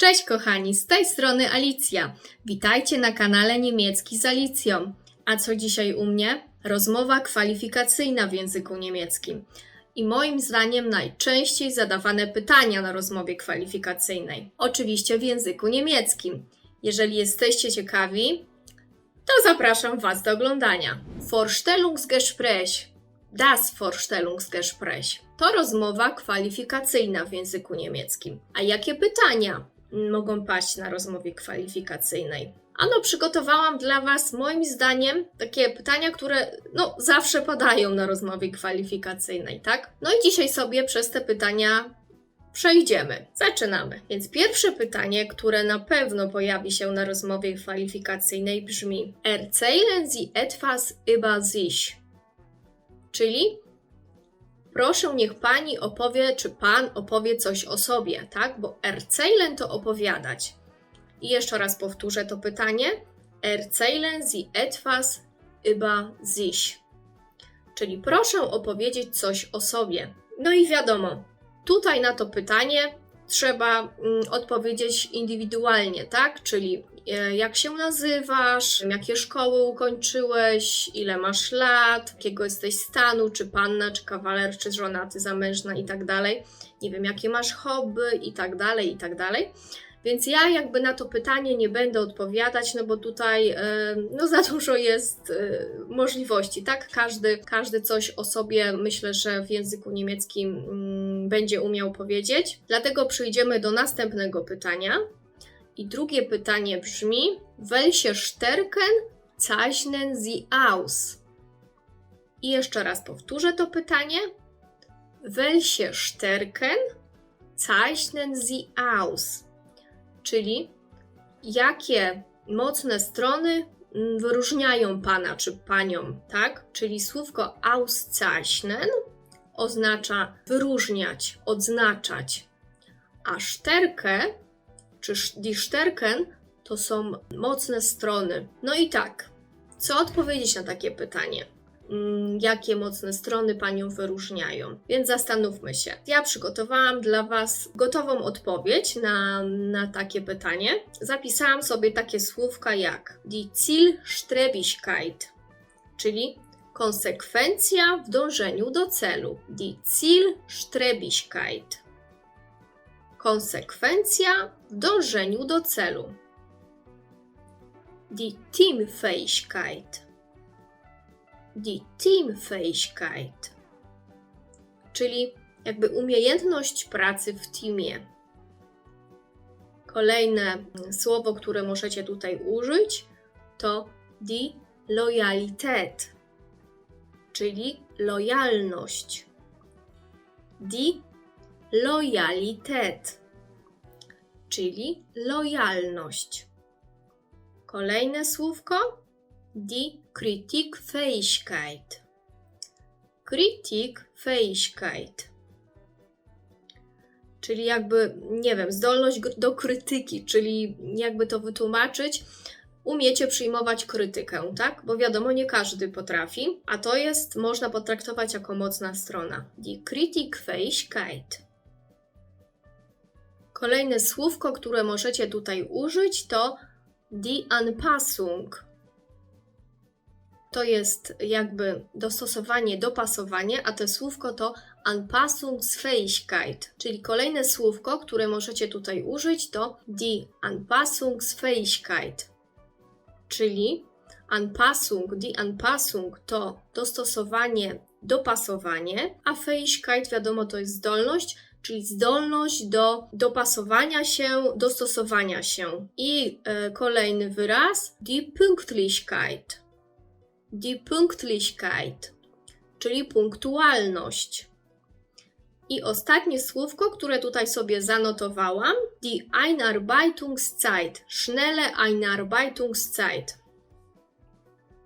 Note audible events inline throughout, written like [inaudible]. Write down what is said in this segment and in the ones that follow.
Cześć kochani, z tej strony Alicja. Witajcie na kanale Niemiecki z Alicją. A co dzisiaj u mnie? Rozmowa kwalifikacyjna w języku niemieckim. I moim zdaniem najczęściej zadawane pytania na rozmowie kwalifikacyjnej. Oczywiście w języku niemieckim. Jeżeli jesteście ciekawi, to zapraszam Was do oglądania. Vorstellungsgespräch. Das Vorstellungsgespräch. To rozmowa kwalifikacyjna w języku niemieckim. A jakie pytania mogą paść na rozmowie kwalifikacyjnej? Ano, przygotowałam dla Was, moim zdaniem, takie pytania, które no, zawsze padają na rozmowie kwalifikacyjnej, tak? No i dzisiaj sobie przez te pytania przejdziemy. Zaczynamy. Więc pierwsze pytanie, które na pewno pojawi się na rozmowie kwalifikacyjnej brzmi: Erzählen Sie etwas über sich? Czyli proszę, niech pani opowie, czy pan opowie coś o sobie, tak? Bo erzählen to opowiadać. I jeszcze raz powtórzę to pytanie. Erzählen Sie etwas über sich? Czyli proszę opowiedzieć coś o sobie. No i wiadomo, tutaj na to pytanie trzeba mm, odpowiedzieć indywidualnie, tak? Czyli jak się nazywasz, jakie szkoły ukończyłeś, ile masz lat, jakiego jesteś stanu, czy panna, czy kawaler, czy żonaty, zamężna i tak dalej. Nie wiem, jakie masz hobby i tak dalej, i tak dalej. Więc ja jakby na to pytanie nie będę odpowiadać, no bo tutaj e, no za dużo jest e, możliwości, tak? Każdy, każdy coś o sobie myślę, że w języku niemieckim mm, będzie umiał powiedzieć. Dlatego przejdziemy do następnego pytania. I drugie pytanie brzmi: Welche Stärken zeichnen Sie aus? I jeszcze raz powtórzę to pytanie. Welche Stärken zeichnen Sie aus? Czyli jakie mocne strony mm, wyróżniają pana czy panią, tak? Czyli słówko auszeichnen oznacza wyróżniać, odznaczać, a Stärke czy die Stärken to są mocne strony. No i tak, co odpowiedzieć na takie pytanie? Mm, Jakie mocne strony panią wyróżniają? Więc zastanówmy się. Ja przygotowałam dla Was gotową odpowiedź na, na takie pytanie. Zapisałam sobie takie słówka jak die Zielstrebigkeit, czyli konsekwencja w dążeniu do celu. Die Zielstrebigkeit. Konsekwencja dążeniu do celu. Die Teamfähigkeit. Die Teamfähigkeit. Czyli jakby umiejętność pracy w teamie. Kolejne słowo, które możecie tutaj użyć, to die Loyalität, czyli lojalność. Die Loyalität, czyli lojalność. Kolejne słówko die Kritikfähigkeit. Kritikfähigkeit. Czyli jakby, nie wiem, zdolność do krytyki, czyli jakby to wytłumaczyć, umiecie przyjmować krytykę, tak? Bo wiadomo, nie każdy potrafi, a to jest, można potraktować jako mocna strona. Die Kritikfähigkeit. Kolejne słówko, które możecie tutaj użyć, to die Anpassung. To jest jakby dostosowanie, dopasowanie, a to słówko to Anpassungsfähigkeit. Czyli kolejne słówko, które możecie tutaj użyć, to die Anpassungsfähigkeit. Czyli Anpassung, die Anpassung to dostosowanie, dopasowanie, a Fähigkeit wiadomo to jest zdolność, czyli zdolność do dopasowania się, dostosowania się. I e, kolejny wyraz, die Pünktlichkeit. Die Pünktlichkeit, czyli punktualność. I ostatnie słówko, które tutaj sobie zanotowałam, die Einarbeitungszeit, schnelle Einarbeitungszeit,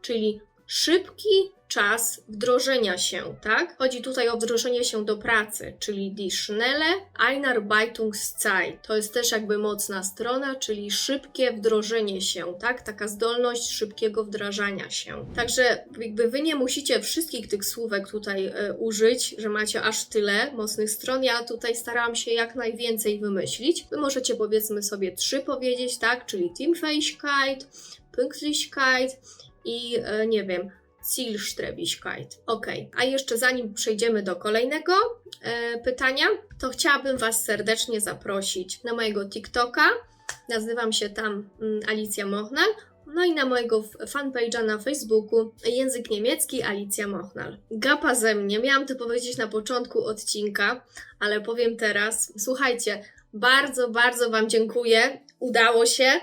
czyli szybki czas wdrożenia się, tak? Chodzi tutaj o wdrożenie się do pracy, czyli die schnelle Einarbeitungszeit. To jest też jakby mocna strona, czyli szybkie wdrożenie się, tak? Taka zdolność szybkiego wdrażania się. Także jakby wy nie musicie wszystkich tych słówek tutaj e, użyć, że macie aż tyle mocnych stron. Ja tutaj starałam się jak najwięcej wymyślić. Wy możecie powiedzmy sobie trzy powiedzieć, tak? Czyli Teamfähigkeit, Pünktlichkeit i e, nie wiem, Zielstrebigkeit. Ok, a jeszcze zanim przejdziemy do kolejnego e, pytania, to chciałabym Was serdecznie zaprosić na mojego TikToka. Nazywam się tam mm, Alicja Mochnal. No i na mojego fanpage'a na Facebooku język niemiecki Alicja Mochnal. Gapa ze mnie, miałam to powiedzieć na początku odcinka, ale powiem teraz. Słuchajcie, bardzo, bardzo Wam dziękuję. Udało się.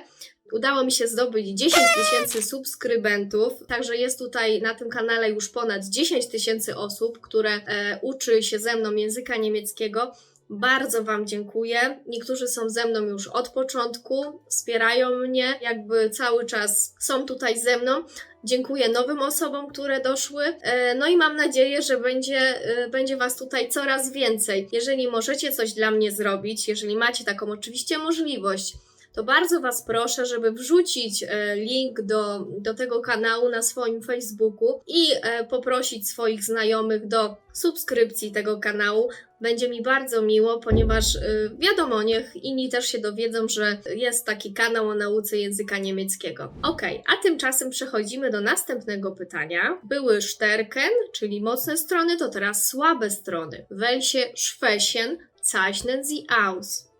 Udało mi się zdobyć 10 tysięcy subskrybentów, także jest tutaj na tym kanale już ponad 10 tysięcy osób, które e, uczy się ze mną języka niemieckiego. Bardzo Wam dziękuję. Niektórzy są ze mną już od początku, wspierają mnie, jakby cały czas są tutaj ze mną. Dziękuję nowym osobom, które doszły. E, No i mam nadzieję, że będzie, e, będzie Was tutaj coraz więcej. Jeżeli możecie coś dla mnie zrobić, jeżeli macie taką oczywiście możliwość, to bardzo Was proszę, żeby wrzucić e, link do, do tego kanału na swoim Facebooku i e, poprosić swoich znajomych do subskrypcji tego kanału. Będzie mi bardzo miło, ponieważ e, wiadomo, niech inni też się dowiedzą, że jest taki kanał o nauce języka niemieckiego. Ok, a tymczasem przechodzimy do następnego pytania. Były Stärken, czyli mocne strony, to teraz słabe strony. Welche Schwächen zeichnen Sie aus?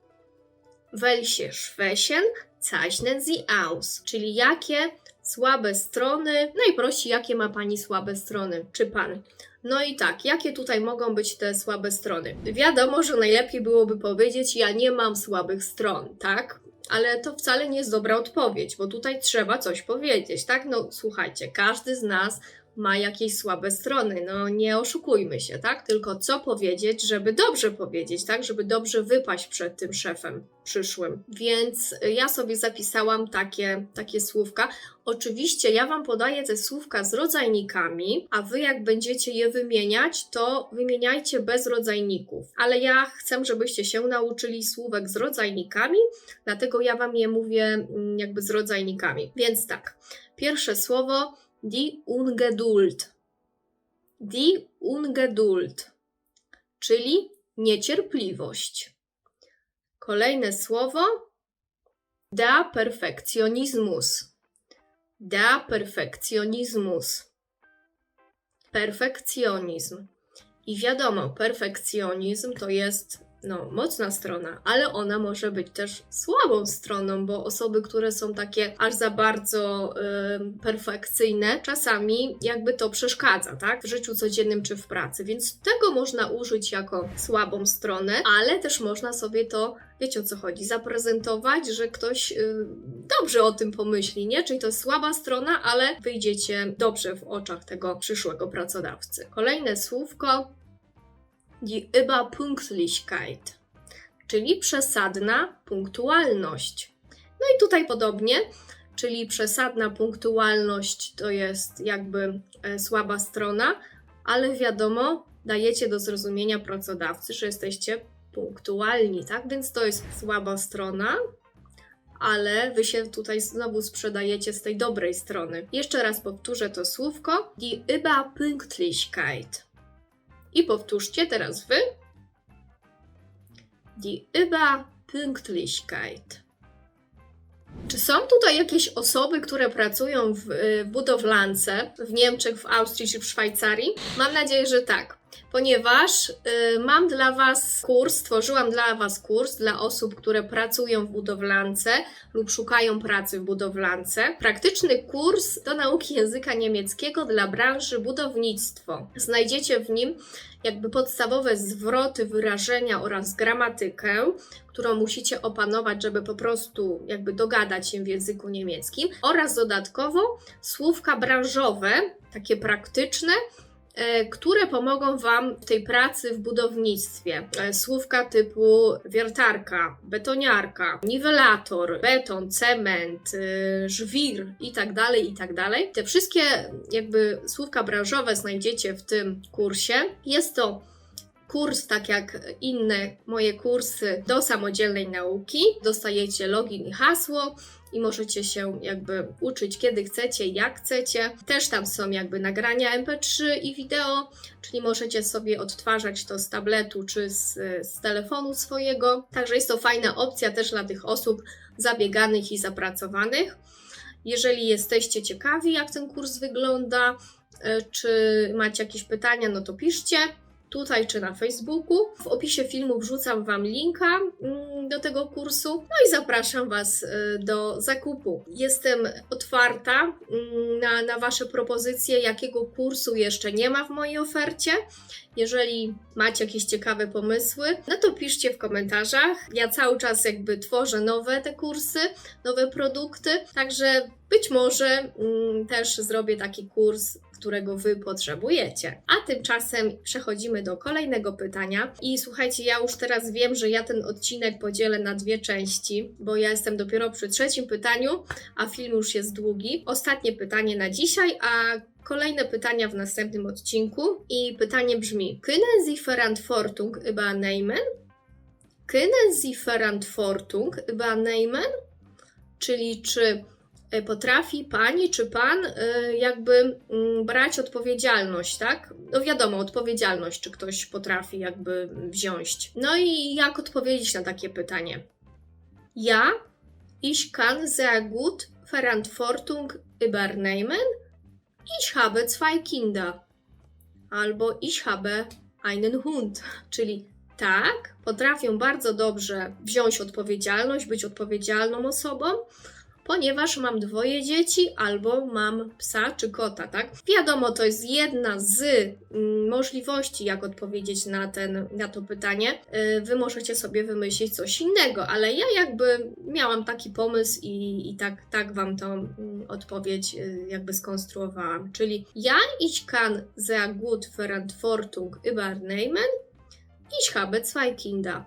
Welche Schwächen zeichnen Sie aus? Czyli jakie słabe strony, najprościej jakie ma Pani słabe strony, czy Pan? No i tak, jakie tutaj mogą być te słabe strony? Wiadomo, że najlepiej byłoby powiedzieć, ja nie mam słabych stron, tak? Ale to wcale nie jest dobra odpowiedź, bo tutaj trzeba coś powiedzieć, tak? No słuchajcie, każdy z nas ma jakieś słabe strony, no nie oszukujmy się, tak? Tylko co powiedzieć, żeby dobrze powiedzieć, tak? Żeby dobrze wypaść przed tym szefem przyszłym. Więc ja sobie zapisałam takie, takie słówka. Oczywiście ja Wam podaję te słówka z rodzajnikami, a Wy jak będziecie je wymieniać, to wymieniajcie bez rodzajników. Ale ja chcę, żebyście się nauczyli słówek z rodzajnikami, dlatego ja Wam je mówię mm, jakby z rodzajnikami. Więc tak, pierwsze słowo die Ungeduld. Die Ungeduld, czyli niecierpliwość. Kolejne słowo der Perfektionismus. Der Perfektionismus. Perfekcjonizm. I wiadomo, perfekcjonizm to jest no, mocna strona, ale ona może być też słabą stroną, bo osoby, które są takie aż za bardzo perfekcyjne, czasami jakby to przeszkadza, tak? W życiu codziennym czy w pracy, więc tego można użyć jako słabą stronę, ale też można sobie to, wiecie o co chodzi, zaprezentować, że ktoś y, dobrze o tym pomyśli, nie? Czyli to jest słaba strona, ale wyjdziecie dobrze w oczach tego przyszłego pracodawcy. Kolejne słówko die Überpünktlichkeit, czyli przesadna punktualność. No i tutaj podobnie, czyli przesadna punktualność to jest jakby e, słaba strona, ale wiadomo, dajecie do zrozumienia pracodawcy, że jesteście punktualni, tak? Więc to jest słaba strona, ale wy się tutaj znowu sprzedajecie z tej dobrej strony. Jeszcze raz powtórzę to słówko: die Überpünktlichkeit. I powtórzcie teraz wy. Die Überpünktlichkeit. Czy są tutaj jakieś osoby, które pracują w y, budowlance w Niemczech, w Austrii czy w Szwajcarii? Mam nadzieję, że tak, ponieważ y, mam dla Was kurs, stworzyłam dla Was kurs dla osób, które pracują w budowlance lub szukają pracy w budowlance. Praktyczny kurs do nauki języka niemieckiego dla branży budownictwo. Znajdziecie w nim jakby podstawowe zwroty, wyrażenia oraz gramatykę, którą musicie opanować, żeby po prostu jakby dogadać się w języku niemieckim oraz dodatkowo słówka branżowe, takie praktyczne które pomogą Wam w tej pracy w budownictwie. E, Słówka typu wiertarka, betoniarka, niwelator, beton, cement, e, żwir i tak dalej, i tak. Te wszystkie jakby słówka branżowe znajdziecie w tym kursie. Jest to kurs, tak jak inne moje kursy do samodzielnej nauki. Dostajecie login i hasło i możecie się jakby uczyć kiedy chcecie, jak chcecie. Też tam są jakby nagrania MP3 i wideo, czyli możecie sobie odtwarzać to z tabletu czy z, z telefonu swojego. Także jest to fajna opcja też dla tych osób zabieganych i zapracowanych. Jeżeli jesteście ciekawi, jak ten kurs wygląda, e, czy macie jakieś pytania, no to piszcie tutaj czy na Facebooku. W opisie filmu wrzucam Wam linka mm, do tego kursu. No i zapraszam Was y, do zakupu. Jestem otwarta mm, na, na Wasze propozycje, jakiego kursu jeszcze nie ma w mojej ofercie. Jeżeli macie jakieś ciekawe pomysły, no to piszcie w komentarzach. Ja cały czas jakby tworzę nowe te kursy, nowe produkty, także być może mm, też zrobię taki kurs, którego Wy potrzebujecie. A tymczasem przechodzimy do kolejnego pytania. I słuchajcie, ja już teraz wiem, że ja ten odcinek podzielę na dwie części, bo ja jestem dopiero przy trzecim pytaniu, a film już jest długi. Ostatnie pytanie na dzisiaj, a Kolejne pytania w następnym odcinku i pytanie brzmi: Können Sie Verantwortung übernehmen? Können Sie Verantwortung übernehmen? Czyli czy potrafi pani czy pan e, jakby mm, brać odpowiedzialność, tak? No wiadomo, odpowiedzialność, czy ktoś potrafi jakby wziąć. No i jak odpowiedzieć na takie pytanie? Ja, ich kann sehr gut Verantwortung übernehmen. Ich habe zwei Kinder. Albo ich habe einen Hund. [laughs] Czyli tak, potrafię bardzo dobrze wziąć odpowiedzialność, być odpowiedzialną osobą, ponieważ mam dwoje dzieci albo mam psa czy kota, tak? Wiadomo, to jest jedna z mm, możliwości, jak odpowiedzieć na, ten, na to pytanie. Yy, Wy możecie sobie wymyślić coś innego, ale ja jakby miałam taki pomysł i, i tak, tak Wam tą mm, odpowiedź yy, jakby skonstruowałam. Czyli ja, ich kann sehr gut Verantwortung übernehmen, ich habe zwei Kinder.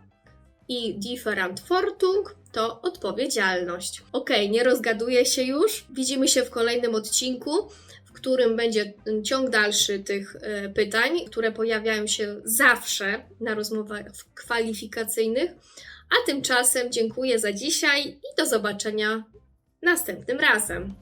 I die Verantwortung to odpowiedzialność. Ok, nie rozgaduję się już. Widzimy się w kolejnym odcinku, w którym będzie ciąg dalszy tych e, pytań, które pojawiają się zawsze na rozmowach kwalifikacyjnych. A tymczasem dziękuję za dzisiaj i do zobaczenia następnym razem.